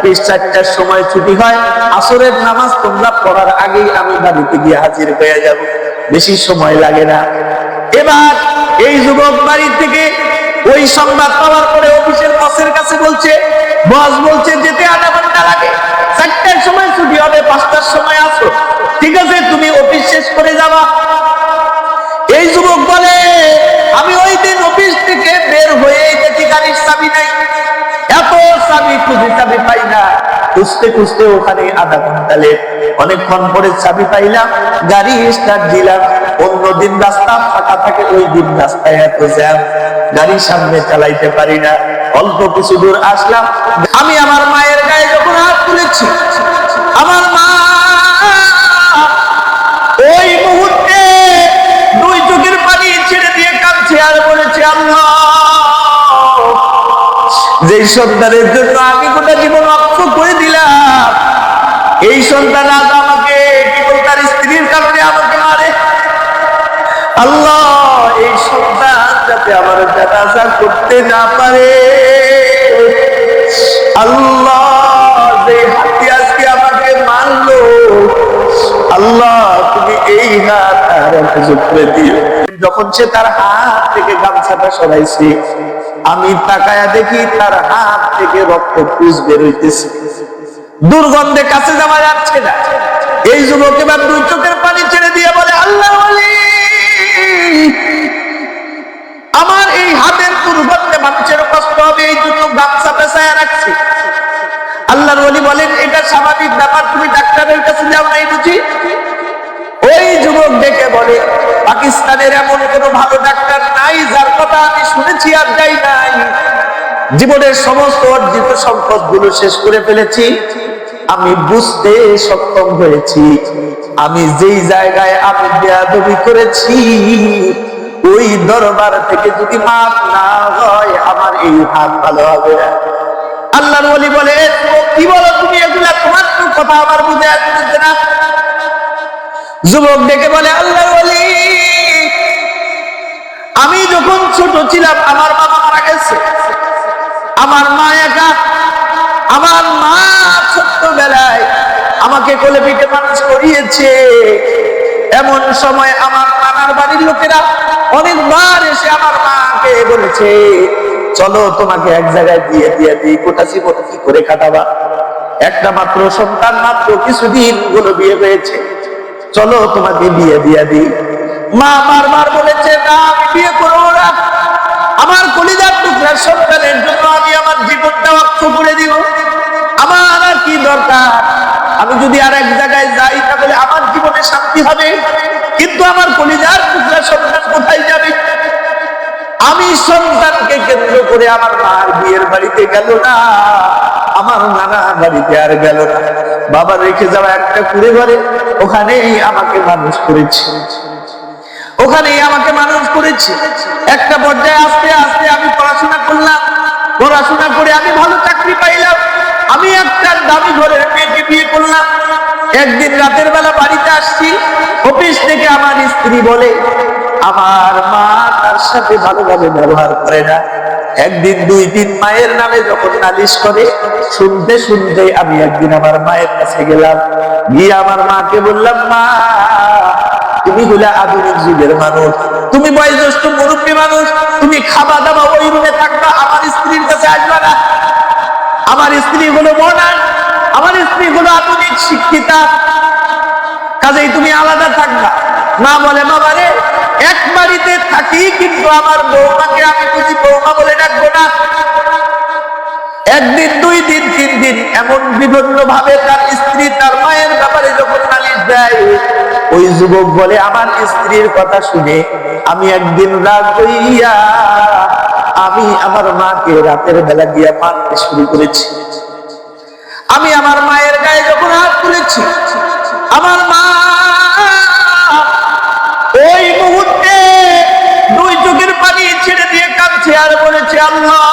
Office চারটার সময় ছুটি হয়, আসরের নামাজ তোমরা পড়ার আগেই আমি বাড়িতে গিয়ে হাজির হয়ে যাব। বেশি সময় লাগে না। এবার এই যুবক বাড়ি থেকে ওই সংবাদ পাওয়ার পরে অফিসের বসের কাছে বলছে, বস বলছে, যেতে আধা ঘণ্টা লাগে। চারটার সময় ছুটি হবে, পাঁচটার সময় আসো। ঠিক আছে, তুমি অফিস শেষ করে যাবা এই যুবক বলে আমি ওই দিন অফিস থেকে বের হয়ে দেখি গাড়ির চাবি নাই এত চাবি খুঁজে চাবি পাই না। খুঁজতে খুঁজতে ওখানে আধা ঘণ্টা লেট। অনেকক্ষণ পরে চাবি পাইলাম, গাড়ি স্টার্ট দিলাম। অন্যদিন রাস্তা ফাঁকা থাকে, ওই দিন রাস্তায় এত জ্যাম গাড়ি সামনে চালাইতে পারি না। অল্প কিছু দূর আসলাম। আমি আমার মায়ের গায়ে যখন হাত তুলেছি যে সন্তানের জন্য আমি গোটা জীবন অক্ষ করে দিলাম, এই সন্তান আজ আমাকে কেবল তার স্ত্রীর কারণে আমাকে মারে। আল্লাহ, এই সন্তান যাতে আমার জানাজা করতে না পারে। আল্লাহ, যে হাতি আজকে আমাকে মারলো, আল্লাহ, তুমি এই হাত আর দিও। যখন সে তার হাত থেকে গামছাটা সরাইছে, আমি তাকায়া দেখি তার হাত থেকে রক্ত পুষ বেরোইতেছে দুর্গন্ধে কাছে যাওয়া যাচ্ছে না। এই যুবক এবার দুই চোখের পানি ছেড়ে দিয়ে বলে আল্লাহ আমার এই হাতের দুর্গন্ধে মানুষের কষ্ট হবে, এই জন্য গামছা পেঁচায় রাখছি। আল্লাহর ওলি বলেন, এটা স্বাভাবিক ব্যাপার, তুমি ডাক্তারের কাছে যাও নাই বুঝি? ওই যুবক ডেকে বলে পাকিস্তানের এমন কোন ভালো ডাক্তার নাই, যার কথা আমি শুনেছি আর যাই নাই। জীবনের সমস্ত অর্জিত সম্পদগুলো শেষ করে ফেলেছি। আমি বুঝতে সক্ষম হয়েছি। আমি যেই জায়গায় আমি বেয়াদবি করেছি, ওই দরবার থেকে যদি মাপ না হয়, আমার এই হাত ভালো হবে আল্লাহর ওলি বলে কি বলো তুমি? এগুলা তোমার কথা, আমার বুঝে আসতেছে না। যুবক ডেকে বলে, আল্লাহর ওলি আমি যখন ছোট ছিলাম, আমার বাবা মারা গেছে। আমার মা একা। আমার মা ছোট্টবেলায় আমাকে কোলে পিঠে মানুষ করিয়েছে। এমন সময় আমার নানার বাড়ির লোকেরা অনেকবার এসে আমার মাকে বলেছে, চলো তোমাকে এক জায়গায় দিয়ে দিয়ে দিই কোটা জীবন কি করে কাটাবা? একটা মাত্র সন্তান, মাত্র কিছুদিনগুলো বিয়ে হয়েছে। চলো তোমাকে বিয়ে দিয়ে দিই মা বারবার বলেছে, না, আমি বিয়ে করব না। আমার কলিজার টুকরার সন্তানের জন্য আমি আমার জীবনটা অক্ষ করে দিব। আমার আর কি দরকার? আমি যদি আর এক জায়গায় যাই, তাহলে আমার জীবনে শান্তি হবে। কিন্তু আমার কলিজার টুকরার সন্তান কোথায় যাবে? আমি সন্তানকে কেন্দ্র করে আমার মার বিয়ের বাড়িতে গেল না। আমার নানা বাড়িতে আর গেল না। বাবা রেখে যাওয়া একটা কুড়ে ঘরে, ওখানেই আমাকে মানুষ করেছে। ওখানেই আমাকে মানুষ করেছে। একটা পর্যায়ে আস্তে আস্তে আমি পড়াশোনা করলাম। পড়াশোনা করে আমি ভালো চাকরি পাইলাম। আমি একটা দামি ঘরের মেয়েকে বিয়ে করলাম। একদিন রাতের বেলা বাড়িতে আসছি। অফিস থেকে আমার স্ত্রী বলে, আমার মা তার সাথে ভালোভাবে ব্যবহার করে না। একদিন দুই দিন মায়ের নামে যখন নালিশ করে, শুনতে শুনতে আমি একদিন আমার মায়ের কাছে গেলাম। গিয়ে আমার মাকে বললাম, মা তুমি হলে আধুনিক যুগের মানুষ। তুমি বয়োজ্যেষ্ঠ মুরব্বী মানুষ। তুমি খাওয়া দাওয়া ওই রুমে থাকবা, আমার স্ত্রীর কাছে আসবা না। আমার স্ত্রী হলো মডার্ন, আমার স্ত্রী হলো আধুনিক শিক্ষিতা। কাজেই তুমি আলাদা থাকবা। মা বলে, বাবা রে, এক বাড়িতে থাকি, কিন্তু আমার বৌমাকে আমি বুঝি বৌমা বলে ডাকবো না। একদিন, দুই দিন, তিন দিন এমন বিভিন্ন ভাবে তার স্ত্রী, তার মায়ের ব্যাপারে যখন নালিশ দেয়, ওই যুবক বলে, আমার স্ত্রীর কথা শুনে আমি একদিন রাগ হইয়া, আমি আমার মাকে রাতের বেলা গিয়া মারতে শুরু করেছি। আমি আমার মায়ের গায়ে যখন হাত তুলেছি, আমার মা ওই মুহূর্তে দুই চোখের পানি ছেড়ে দিয়ে কাঁদছে আর বলেছে, আল্লাহ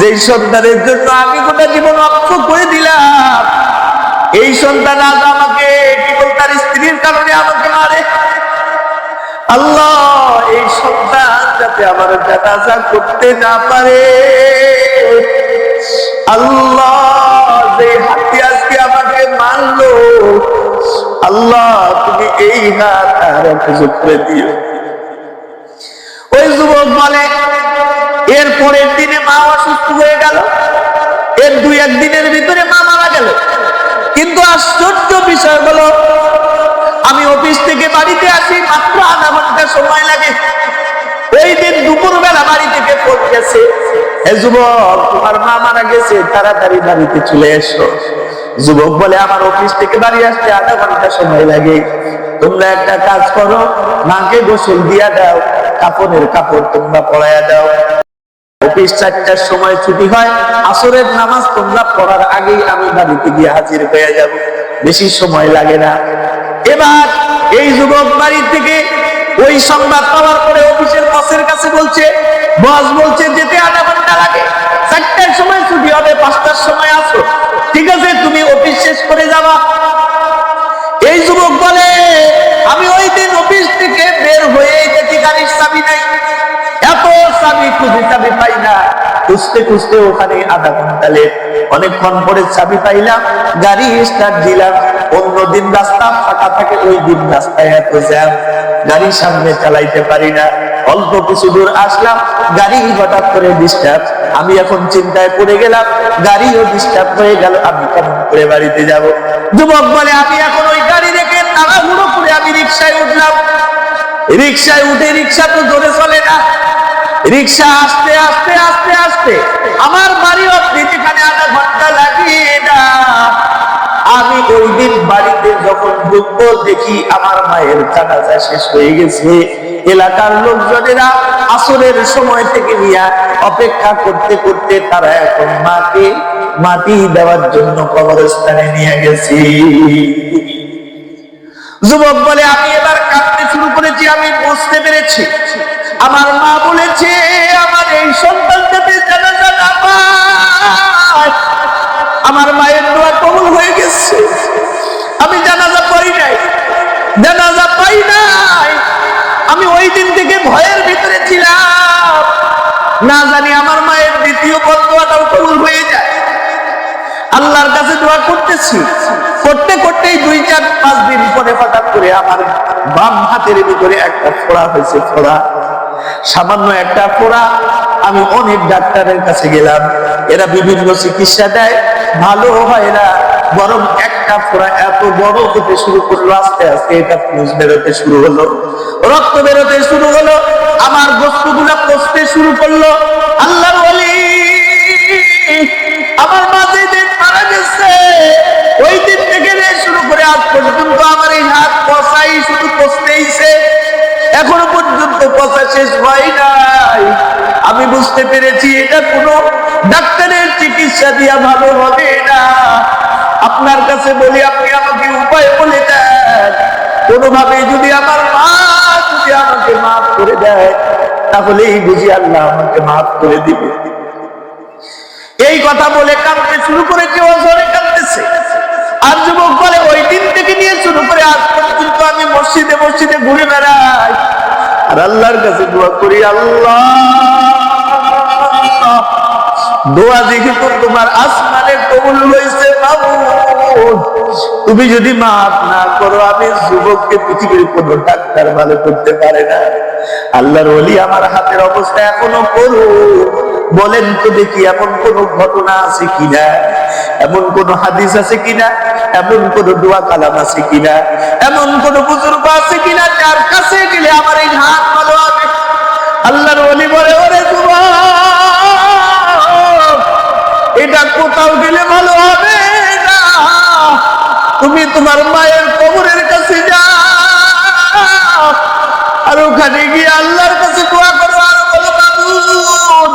যে সন্তানের জন্য আমি গোটা জীবন অক্ষ করে দিলাম, এই সন্তান আজ আমাকে কেবল তার স্ত্রীর কারণে আমাকে মারে? আল্লাহ, এই সন্তান যাতে আমার জানাজা করতে না পারে। আল্লাহ, যে হাতি আজকে আমাকে মারলো, আল্লাহ, তুমি এই হাত আর অভিযোগ করে দিও। ওই যুবক বলে এর পরের দিনে মা অসুস্থ হয়ে গেল। এর দুই একদিনের ভিতরে মা মারা গেল। কিন্তু আশ্চর্য বিষয় হলো, আমি অফিস থেকে বাড়িতে আসি, মাত্র আধা ঘণ্টা সময় লাগে। ওই দিন দুপুর বেলা বাড়ি থেকে ফোন গেছে "এ যুবক, তোমার মা মারা গেছে, তাড়াতাড়ি বাড়িতে চলে এসো। যুবক বলে, আমার অফিস থেকে বাড়ি আসতে আধা ঘণ্টা সময় লাগে। তোমরা একটা কাজ করো, মাকে গোসল দিয়া দাও, কাপড়ের কাপড় তোমরা পরাইয়া দাও। অফিস চারটার সময় ছুটি হয়, আসরের নামাজ তোমরা পড়ার আগেই আমি বাড়িতে গিয়ে হাজির হয়ে যাব। বেশি সময় লাগে না। এবার এই যুবক বাড়ি থেকে ওই সংবাদ পাওয়ার পরে অফিসের বসের কাছে বলছে, বস বলছে যেতে আধা ঘণ্টা লাগে চারটার সময় ছুটি হবে পাঁচটার সময় আসো ঠিক আছে তুমি অফিস শেষ করে যাবা এই যুবক বলে আমি ওই দিন অফিস থেকে বের হয়ে দেখি গাড়ির চাবি নাই এত চাবি খুঁজে চাবি পাই না খুঁজতে খুঁজতে ওখানে আধা ঘণ্টা লেট। অনেকক্ষণ পরে চাবি পাইলাম, গাড়ি স্টার্ট দিলাম। অন্যদিন রাস্তা ফাঁকা থাকে ওই দিন রাস্তায় এত জ্যাম গাড়ি সামনে চালাইতে পারি না। অল্প কিছু দূর আসলাম, গাড়ি হঠাৎ করে ডিস্টার্ব আমি এখন চিন্তায় পড়ে গেলাম, গাড়িও ডিস্টার্ব হয়ে গেল, আমি কেমন করে বাড়িতে যাব? যুবক বলে, আমি এখন ওই গাড়ি রেখে তাড়াহুড়ো করে আমি রিক্সায় উঠলাম। রিক্সায় উঠে রিক্সা তো জোরে চলে না। রিক্সা আসতে আসতে আমার বাড়ি অব্দি যেখানে আধা ঘণ্টা লাগিয়ে না আমি ওই দিন বাড়িতে যখন দেখি আমার মায়ের শেষ হয়ে গেছে। এলাকার লোকজনেরা আসরের সময় থেকে নিয়ে অপেক্ষা করতে করতে তারা এখন মাকে মাটি দেওয়ার জন্য কবরস্থানে নিয়ে গেছি। যুবক বলে, আমি এবার কাঁদতে শুরু করেছি, আমি বুঝতে পেরেছি। আমার মা বলেছে, আমার এই সন্তান জানাজা পাই নাই। আমি ওই দিন থেকে ভয়ের ভিতরে ছিলাম। না জানি আমার মায়ের দ্বিতীয় বদুয়াটাও কবুল হয়ে যায়। আল্লাহর কাছে দোয়া করতেছি। করতে করতেই দুই চার পাঁচ দিন পরে হঠাৎ করে আমার বাম হাতের ভিতরে একটা ফোড়া হয়েছে, ফোড়া। সামান্য একটা ফোড়া। আমি অনেক ডাক্তারের কাছে গেলাম। এরা বিভিন্ন চিকিৎসা দেয়। ভালো হয় না। বরং একটা ফোড়া এত বড় হতে শুরু করল, আস্তে আস্তে এটা বেরোতে শুরু হলো, রক্ত বেরোতে শুরু হলো, আমার বস্তুগুলো শুরু করল। ওলি আমার মাঝে দিন মারা গেছে, ওই দিন থেকে শুরু করে আজ পর্যন্ত আমার এই হাত পচাই শুধু পচতেইছে এখনও পর্যন্ত পচা শেষ হয় নাই। আমি বুঝতে পেরেছি এটা কোনো ডাক্তারের চিকিৎসা দিয়া ভালো হবে না। আপনার কাছে বলি, আপনি আমাকে উপায় বলে দেন। কোনোভাবে যদি আমার মা যদি আমাকে মাফ করে দেয়, তাহলেই বুঝি আল্লাহ আমাকে মাফ করে দিবে। এই কথা বলে কাঁদতে শুরু করেছে অজরে কাঁদতেছে। আর যুবক বলে, ওই দিন থেকে নিয়ে শুরু করে আজ পর্যন্ত আমি মসজিদে মসজিদে ঘুরে বেড়াই। আর আল্লাহর কাছে দোয়া করি, আল্লাহ দোয়া দেখে তো তোমার কবুল হয়েছে তুমি যদি মাফ না করো, আমি যুবককে পৃথিবীর ডাক্তার ভালো করতে পারে না। আল্লাহর ওলি আমার হাতের অবস্থা এখনও করু বলেন তো দেখি, এমন কোন ঘটনা আছে কিনা? এমন কোন হাদিস আছে কিনা? এমন কোন দোয়া কালাম আছে কিনা? এমন কোন বুজুর্গ আছে কিনা? যার কাছে গেলে আমার এই হাত ভালো হবে। আল্লাহর ওলি বলে, ওরে এটা কোথাও গেলে ভালো হবে না। তুমি তোমার মায়ের কবরের কাছে যাও আর ওখানে গিয়ে আল্লাহর কাছে দোয়া করো, আর বলো বাবুন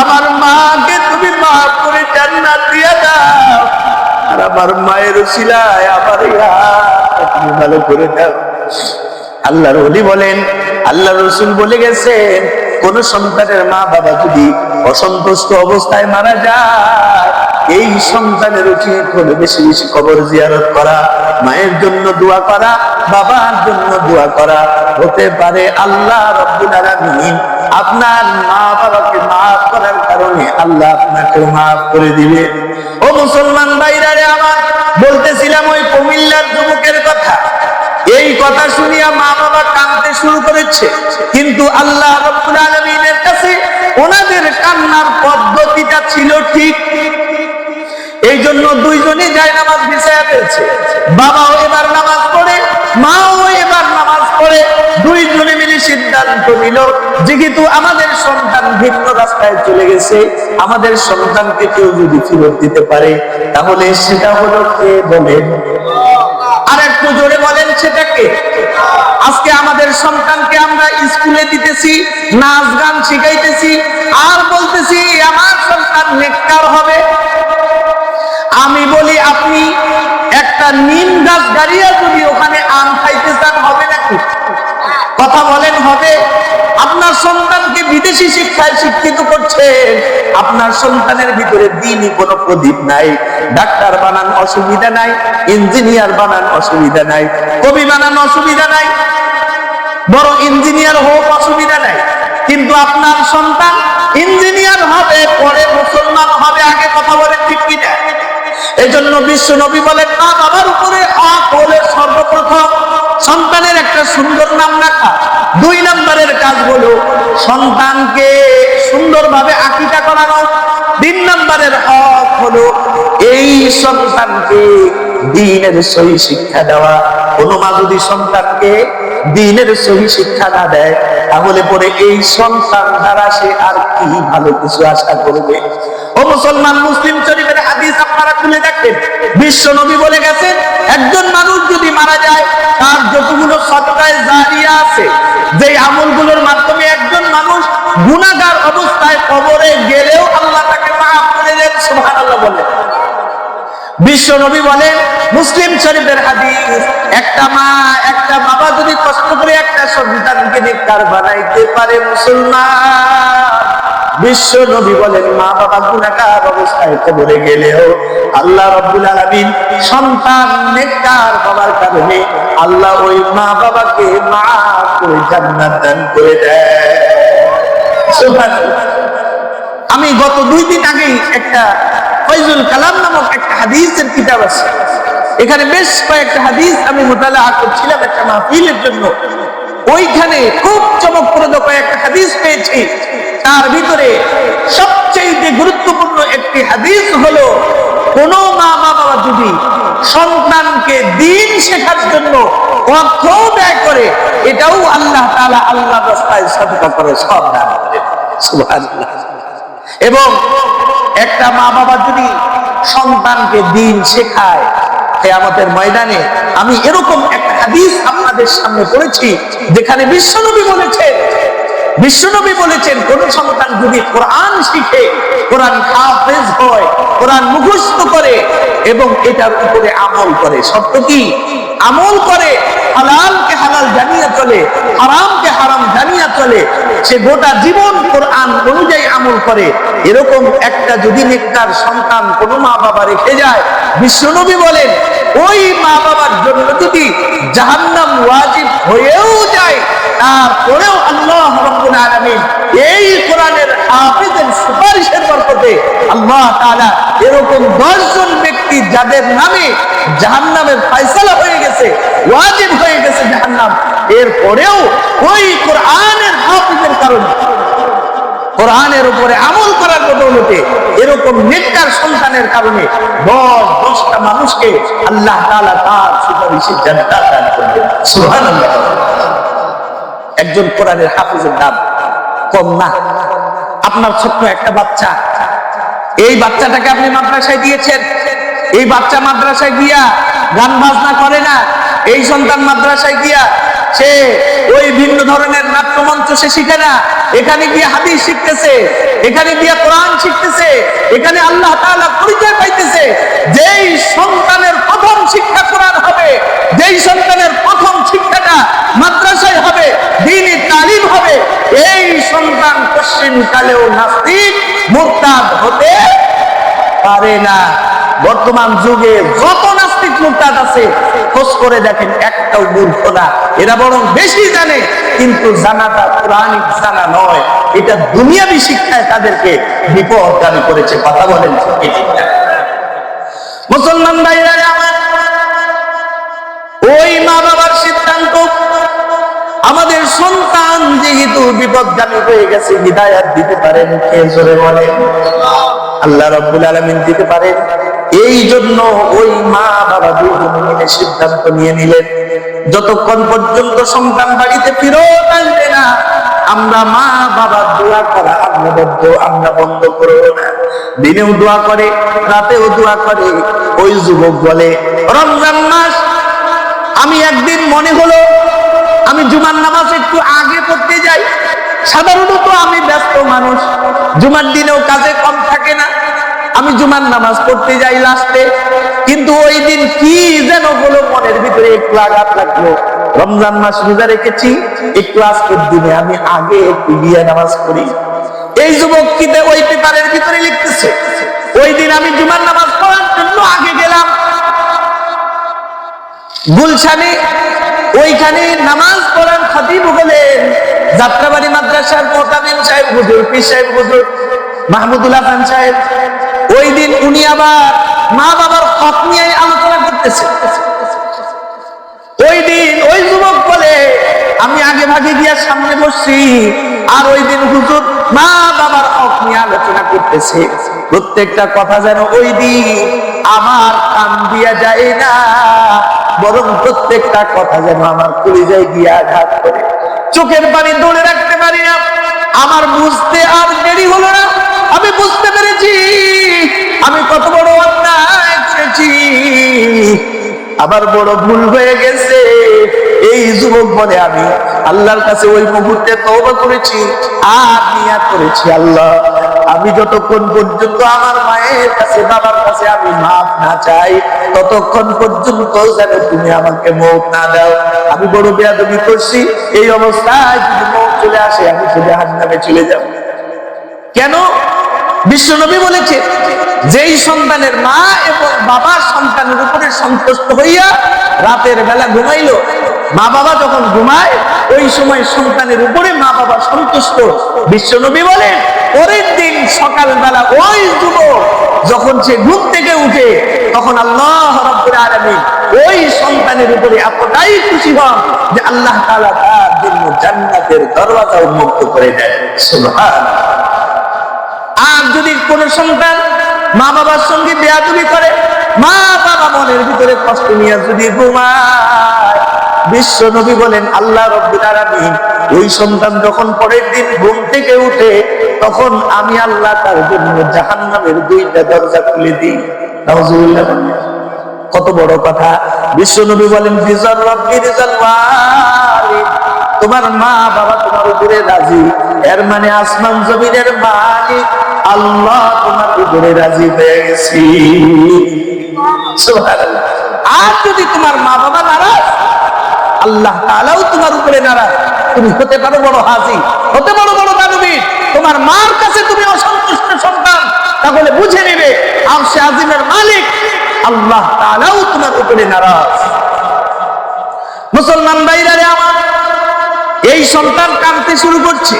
আমার মাকে তুমি মাফ করে জান্নাত দিয়ে দাও। আর আমার মায়ের শিলায় আমার তুমি ভালো করে দাও। আল্লাহর বলেন আল্লাহ রসুল বলে গেছেন কোন সন্তানের মা বাবা যদি অসন্তুষ্ট অবস্থায় মারা যায়, এই সন্তানের উচিত হলে বেশি বেশি কবর জিয়ারত করা, মায়ের জন্য দোয়া করা, বাবার জন্য দোয়া করা হতে পারে। আল্লাহ রব্বুল আলামিন আপনার মা বাবাকে মাফ করার কারণে আল্লাহ আপনাকে মাফ করে দিবে। ও মুসলমান ভাইরা রে আমার, বলতেছিলাম ওই কুমিল্লার যুবকের কথা। এই কথা শুনিয়া মা বাবা কাঁদতে শুরু করেছে। কিন্তু আল্লাহ রব্বুল আলামিনের কাছে ওনাদের কান্নার পদ্ধতিটা ছিল ঠিক। এই জন্য দুইজনই যায় নামাজ বিছায়া পেয়েছে বাবাও এবার নামাজ পড়ে, মাও এবার নামাজ পড়ে। দুইজনে মিলে সিদ্ধান্ত নিল, যেহেতু আমাদের সন্তান ভিন্ন রাস্তায় চলে গেছে, আমাদের সন্তানকে কেউ যদি ফেরত দিতে পারে, তাহলে সেটা হলো কে বলেন? জোরে বলেন সেটাকে। আজকে আমাদের সন্তানকে আমরা স্কুলে দিতেছি, নাচ গান শিখাইতেছি, আর বলতেছি, আমার সন্তান নেককার হবে। আমি বলি, আপনি একটা নিম গাছ গাড়িয়া যদি ওখানে আম খাইতে চান, হবে নাকি? কথা বলেন হবে। আপনার সন্তানকে বিদেশি শিক্ষায় শিক্ষিত করছেন আপনার সন্তানের ভিতরে দিনই কোনো প্রদীপ নাই। ডাক্তার বানান অসুবিধা নাই, ইঞ্জিনিয়ার বানান অসুবিধা নাই। কবি বানান অসুবিধা নাই, বড় ইঞ্জিনিয়ার হোক অসুবিধা নাই। কিন্তু আপনার সন্তান ইঞ্জিনিয়ার হবে, পরে মুসলমান হবে, আগে কথা বলেন ঠিক কিনা? জন্য বিশ্ব নবী বলেন মা বাবার উপরে হক হলে সর্বপ্রথম সন্তানের একটা সুন্দর নাম রাখা। দুই নম্বরের কাজ হলো সন্তানকে সুন্দরভাবে আকিটা করানো। তিন নম্বরের হক হলো এই সন্তানকে দিনের সহি শিক্ষা দেওয়া। কোনো মা যদি সন্তানকে দিনের সহি শিক্ষা না দেয়, তাহলে পরে এই সন্তান দ্বারা সে আর কি ভালো কিছু আশা করবে? ও মুসলমান মুসলিম শরীফের হাদিস আপনারা খুলে দেখেন। বিশ্ব নবী বলে গেছেন, একজন মানুষ যদি মারা যায়, তার যতগুলো সৎকায় জারিয়া আছে যে আমলগুলোর মাধ্যমে একজন মানুষ গুণাগার অবস্থায় কবরে গেলেও আল্লাহ তাকে মাফ করে দেন, সুবহানাল্লাহ বলে বিশ্ব নবী বলেন মুসলিম শরীফের হাদিস, একটা মা, একটা বাবা যদি কষ্ট করে একটা সন্তানকে বানাইতে পারে মুসলমান। বিশ্ব নবী বলেন, মা বাবা গুণাকার অবস্থায় কবরে গেলেও আল্লাহ রব্বুল সন্তান নেককার বাবার কারণে আল্লাহ ওই মা বাবাকে মা করে জান্নাত দান করে দেয়। আমি গত দুই দিন আগেই একটা কালাম নামক একটা হাদিসের কিতাব আছে। এখানে বেশ কয়েকটা হাদিস আমি মোতালা করছিলাম একটা মাহফিলের জন্য। ওইখানে খুব চমকপ্রদ কয়েকটা হাদিস পেয়েছি। তার ভিতরে সবচেয়ে গুরুত্বপূর্ণ একটি হাদিস হলো, কোন মা বাবা যদি সন্তানকে দিন শেখার জন্য অর্থ ব্যয় করে, এটাও আল্লাহ তাআলা আল্লাহ রাস্তায় সদকা করে, সব এবং একটা মা বাবা যদি সন্তানকে দিন শেখায়। কেয়ামতের ময়দানে আমি এরকম একটা হাদিস আপনাদের সামনে পড়েছি, যেখানে বিশ্বনবী বলেছেন বিশ্বনবী বলেছেন, কোন সন্তান যদি কোরআন শিখে, কোরআন হাফেজ হয়, কোরআন মুখস্থ করে এবং এটার উপরে আমল করে। সত্য কি? আমল করে হালালকে হালাল জানিয়ে চলে, হারামকে হারাম জানিয়ে চলে, সে গোটা জীবন কোরআন অনুযায়ী আমল করে। এরকম একটা যদি নেককার সন্তান কোনো মা বাবা রেখে যায়, বিশ্বনবী বলেন, ওই মা বাবার জন্য যদি জাহান্নাম ওয়াজিব হয়েও যায়, তারপরেও আল্লাহ রাব্বুল আলামিন এই কোরআনের সুপারিশের আল্লাহ এরকম 10 জন ব্যক্তি যাদের নামে হয়ে গেছে, ওয়াজিব হয়ে গেছে এরপরেও ওই কোরআনের হাফেজের কারণে, কোরআনের উপরে আমল করার বদৌলতে এরকম নেককার সন্তানের কারণে দশ, দশটা মানুষকে আল্লাহ তাআলা তার সুপারিশের জান্নাত দান করবেন। একজন কোরআনের হাফিজের দাম কম না আপনার ছোট্ট একটা বাচ্চা। এই বাচ্চাটাকে আপনি মাদ্রাসায় দিয়েছেন। এই বাচ্চা মাদ্রাসায় গিয়া গান বাজনা করে না। এই সন্তান মাদ্রাসায় গিয়া সে ওই ভিন্ন ধরনের নাট্যমঞ্চ সে শিখে না। এখানে গিয়ে হাদিস শিখতেছে। এখানে গিয়ে কোরআন শিখতেছে। এখানে আল্লাহ তাআলা পরিচয় পাইতেছে। যেই সন্তানের প্রথম শিক্ষা কোরআন হবে যেই সন্তানের প্রথম শিক্ষাটা মাদ্রাসায় হবে দিনই তালিম হবে এই সন্তান পশ্চিম কালেও নাস্তিক, মুরতাদ হতে পারে না। বর্তমান যুগে যত নাস্তিক, মুরতাদ আছে, খোঁজ করে দেখেন একটাও মূর্খ না। এরা বরং বেশি জানে, কিন্তু জানাটা পুরাণিক জানা নয়। এটা দুনিয়াবি শিক্ষায় তাদেরকে বিপদগামী করেছে। কথা বলেন? মুসলমান ভাইরা ওই মা বাবার আমাদের সন্তান যেহেতু বিপদগামী হয়ে গেছে, হৃদায়াত দিতে পারেন কে জোরে বলেন আল্লাহ রব্বুল আলমিন দিতে পারেন এই জন্য ওই মা বাবা দুজন মিলে সিদ্ধান্ত নিয়ে নিলেন, যতক্ষণ পর্যন্ত সন্তান বাড়িতে ফিরত আসবে না, আমরা মা বাবা দোয়া করা আমরা আমরা বন্ধ করব না। দিনেও দোয়া করে, রাতেও দোয়া করে, ওই যুবক বলে, রমজান মাস, আমি একদিন মনে হলো আমি জুমার নামাজ একটু আগে পড়তে যাই। সাধারণত আমি ব্যস্ত মানুষ। জুমার দিনেও কাজে কম থাকে না। আমি জুমার নামাজ পড়তে যাই লাস্টে কিন্তু ওই দিন কি যেন হলো মনের ভিতরে একটু আঘাত লাগল। রমজান মাস রোজা রেখেছি। একটু আজকের দিনে আমি আগে একটু বিয়ে নামাজ পড়ি। এই যুবক কি ওই পেপারের ভিতরে লিখতেছে? ওই দিন আমি জুমার নামাজ পড়ার জন্য আগে গেলাম। গুলশানে ওইখানে নামাজ পড়ার খতিব হলেন যাত্রাবাড়ি মাদ্রাসার মোতামিম সাহেব হুজুর, পীর সাহেব হুজুর, মাহমুদুল হাসান সাহেব। ওই দিন উনি আবার মা বাবার হক নিয়ে আলোচনা করতেছে। ওই দিন ওই যুবক বলে, আমি আগে ভাগে গিয়া সামনে বসছি। আর ওই দিন হুজুর মা বাবার হক নিয়ে আলোচনা করতেছে। প্রত্যেকটা কথা যেন ওই দিন আমার কান দিয়া যায় না। বরং প্রত্যেকটা কথা যেন আমার কলিজায় গিয়ে আঘাত করে। চোখের পানি ধরে রাখতে পারি না। আমার বুঝতে আর দেরি হলো না। আমি বুঝতে পেরেছি, আমি কত বড় অন্যায় করেছি। আবার বড় ভুল হয়ে গেছে। এই যুবক বলে আমি আল্লাহর কাছে ওই মুহূর্তে তওবা করেছি, আর নিয়াত করেছি আল্লাহ। আমি যতক্ষণ পর্যন্ত আমার মায়ের কাছে, বাবার কাছে আমি মাপ না চাই, ততক্ষণ পর্যন্ত যেন তুমি আমাকে মৌত না দাও। আমি বড় বেয়াদবি করছি, এই অবস্থায় যদি মৌত চলে আসে, আমি শুধু হাত নামে চলে যাব। কেন? বিশ্বনবী বলেছে, যেই সন্তানের মা এবং বাবা সন্তানের উপরে সন্তুষ্ট হইয়া রাতের বেলা ঘুমাইলো মা বাবা যখন ঘুমায়, ওই সময় সন্তানের উপরে মা বাবা সন্তুষ্ট। বিশ্বনবী বলেন, পরের দিন সকালবেলা ওই যুবক যখন সে ঘুম থেকে উঠে, তখন আল্লাহ আলামিন ওই সন্তানের উপরে এতটাই খুশি হন যে আল্লাহ তাআলা তার জন্য জান্নাতের দরওয়াজা উন্মুক্ত করে সুবহানাল্লাহ। আর যদি কোন সন্তান মা বাবার সঙ্গে বেয়াদবি করে, মা বাবা মনের ভিতরে কষ্ট নিয়ে যদি ঘুমায় বিশ্ব নবী বলেন, আল্লাহ রব্বুল ওই সন্তান যখন পরের দিন ঘুম থেকে উঠে, তখন আমি আল্লাহ তার জন্য জাহান্নামের দুইটা দরজা খুলে দিই। কত বড় কথা। বিশ্ব নবী বলেন তোমার মা বাবা তোমার উপরে রাজি, এর মানে আসমান জমিনের মালিক। আল্লাহ তোমার উপরে রাজি হয়ে গেছি। আর যদি তোমার মা বাবা নারাজ আল্লাহ তাআলাও তোমার উপরে নারাজ। তুমি হতে পারো বড় হাজি হতে পারো বড় দানবী তোমার মার কাছে তুমি অসন্তুষ্ট সন্তান, তাহলে বুঝে নেবে আর সে আজিমের মালিক আল্লাহ তাআলাও তোমার উপরে নারাজ। মুসলমান ভাইরা রে আমার, এই সন্তান কাঁদতে শুরু করছে,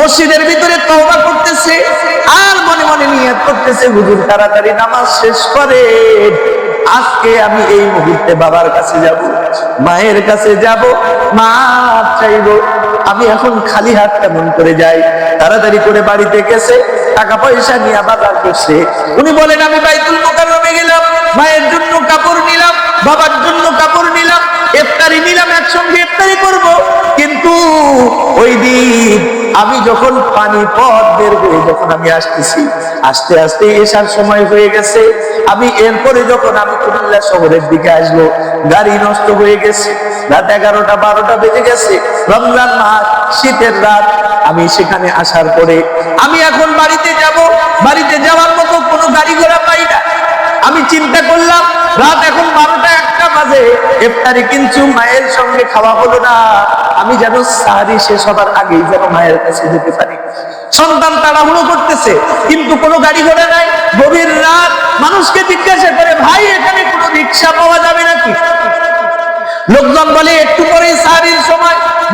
মসজিদের ভিতরে তওবা করতেছে, আর মনে মনে নিয়ত করতেছে, হুজুর তাড়াতাড়ি নামাজ শেষ করে। আজকে আমি এই মুহূর্তে বাবার কাছে যাব, মায়ের কাছে যাব, মা চাইব, আমি এখন খালি হাত কেমন করে যাই? তাড়াতাড়ি করে বাড়িতে গেছে, টাকা পয়সা নিয়ে বাজার করছে। উনি বলেন, আমি বাইতুল মোকাররমে গেলাম, মায়ের জন্য কাপড় নিলাম, বাবার জন্য কাপড় নিলাম, ইফতারি নিলাম, একসঙ্গে ইফতারি করব। যখন পানি পথ বের করে যখন আমি আসতেছি, আস্তে আস্তে এসার সময় হয়ে গেছে। আমি এরপরে যখন আমি কুমিল্লা শহরের দিকে আসব, গাড়ি নষ্ট হয়ে গেছে। রাত এগারোটা, বারোটা বেজে গেছে। রমজান মাস, শীতের রাত। আমি সেখানে আসার পরে আমি এখন বাড়িতে যাব। বাড়িতে যাওয়ার মতো কোনো গাড়ি ঘোড়া পাই না। আমি চিন্তা করলাম, রাত এখন বারোটা বাজে ইফতারি কিন্তু মায়ের সঙ্গে খাওয়া হলো না। আমি যেন শেষ হবার যেন মায়ের কাছে যেতে পারি। সন্তান তাড়াহুড়ো করতেছে, কিন্তু কোনো গাড়ি ঘোড়া নাই। গভীর রাত মানুষকে জিজ্ঞাসা করে, ভাই, এখানে কোনো রিক্সা পাওয়া যাবে নাকি? লোকজন বলে, একটু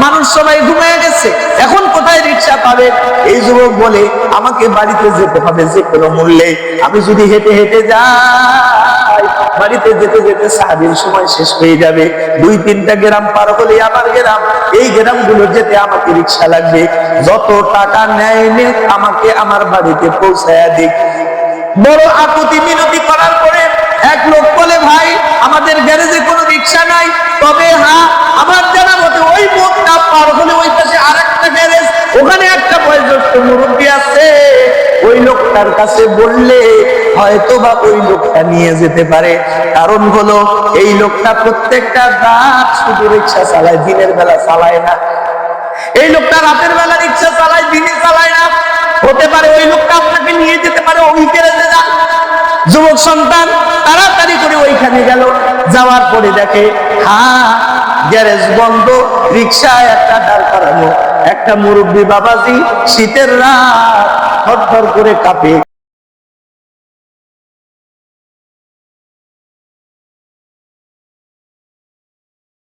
মানুষ সবাই ঘুমিয়ে গেছে। এখন কোথায় রিক্সা পাবে? এই যুবক বলে, আমাকে বাড়িতে যেতে হবে, যে কোনো মূল্যে। আমি যদি হেঁটে হেঁটে যাই, বাড়িতে যেতে যেতে সাহাবির সময় শেষ হয়ে যাবে। দুই তিনটা গ্রাম পার হলে আমার গ্রাম। এই গ্রামগুলো যেতে আমাকে রিক্সা লাগবে। যত টাকা নেয় নে, আমাকে আমার বাড়িতে পৌঁছায়া দিক। বড় আকুতি মিনতি করার পরে এক লোক বলে, ভাই আমাদের গ্যারেজে কোনো রিক্সা নাই, তবে হ্যাঁ আমার জানা মতে ওই মোড়টা পার হলে ওই পাশে আর একটা গ্যারেজ, ওখানে একটা বয়োজ্যেষ্ঠ মুরব্বী আছে। ওই লোকটার কাছে বললে হয়তো বা ওই লোকটা নিয়ে যেতে পারে। কারণ হলো, এই লোকটা প্রত্যেকটা রাত শুধু রিক্সা চালায়, দিনের বেলা চালায় না। এই লোকটা রাতের বেলা রিক্সা চালায়, দিনে চালায় না। হতে পারে ওই লোকটা আপনাকে নিয়ে যেতে পারে, ওই গ্যারেজে যান। যুবক সন্তান, তাড়াতাড়ি করে ওইখানে গেল। যাওয়ার পরে দেখে, হা, গ্যারেজ বন্ধ রিক্সা একটা দাঁড় করানো। একটা মুরব্বী বাবাজি শীতের রাত হর করে কাঁপে।